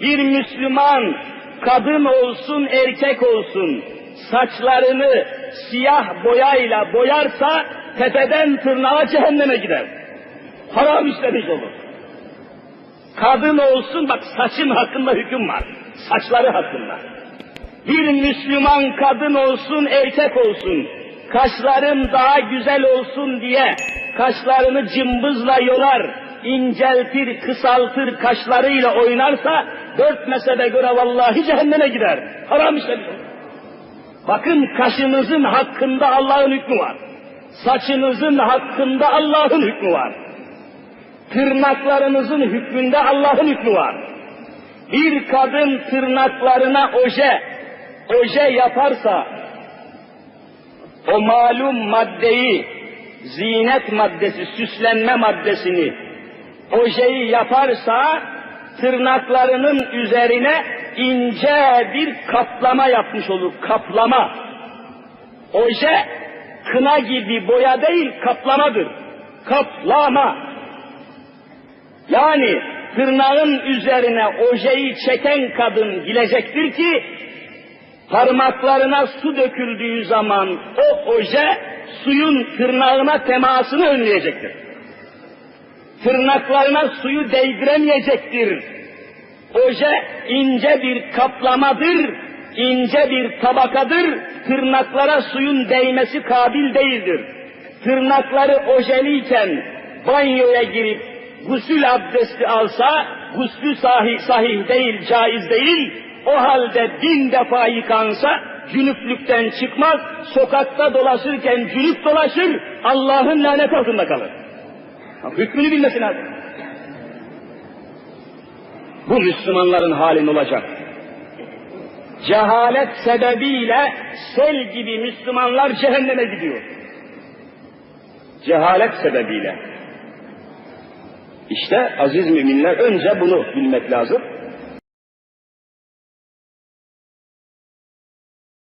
Bir Müslüman kadın olsun erkek olsun saçlarını siyah boyayla boyarsa tepeden tırnağa cehenneme gider. Haram işlemiş olur. Kadın olsun bak saçın hakkında hüküm var. Saçları hakkında. Bir Müslüman kadın olsun erkek olsun kaşların daha güzel olsun diye kaşlarını cımbızla yolar, inceltir, kısaltır, kaşlarıyla oynarsa dört mezhebe göre vallahi cehenneme gider. Haram işlemiş olur. Bakın kaşınızın hakkında Allah'ın hükmü var. Saçınızın hakkında Allah'ın hükmü var. Tırnaklarınızın hükmünde Allah'ın hükmü var. Bir kadın tırnaklarına oje, oje yaparsa o malum maddeyi, zinet maddesi, süslenme maddesini, ojeyi yaparsa tırnaklarının üzerine ince bir kaplama yapmış olur, kaplama. Oje, kına gibi boya değil, kaplamadır. Kaplama. Yani tırnağın üzerine ojeyi çeken kadın bilecektir ki, parmaklarına su döküldüğü zaman o oje suyun tırnağına temasını önleyecektir. Tırnaklarına suyu değdiremeyecektir. Oje ince bir kaplamadır, ince bir tabakadır, tırnaklara suyun değmesi kabil değildir. Tırnakları ojeliyken banyoya girip gusül abdesti alsa, guslü sahih, sahih değil, caiz değil, o halde bin defa yıkansa, cünüplükten çıkmaz, sokakta dolaşırken cünüp dolaşır, Allah'ın lanet altında kalır. Hükmünü bilmesi lazım. Bu Müslümanların halin olacak. Cehalet sebebiyle sel gibi Müslümanlar cehenneme gidiyor. Cehalet sebebiyle. İşte aziz müminler önce bunu bilmek lazım.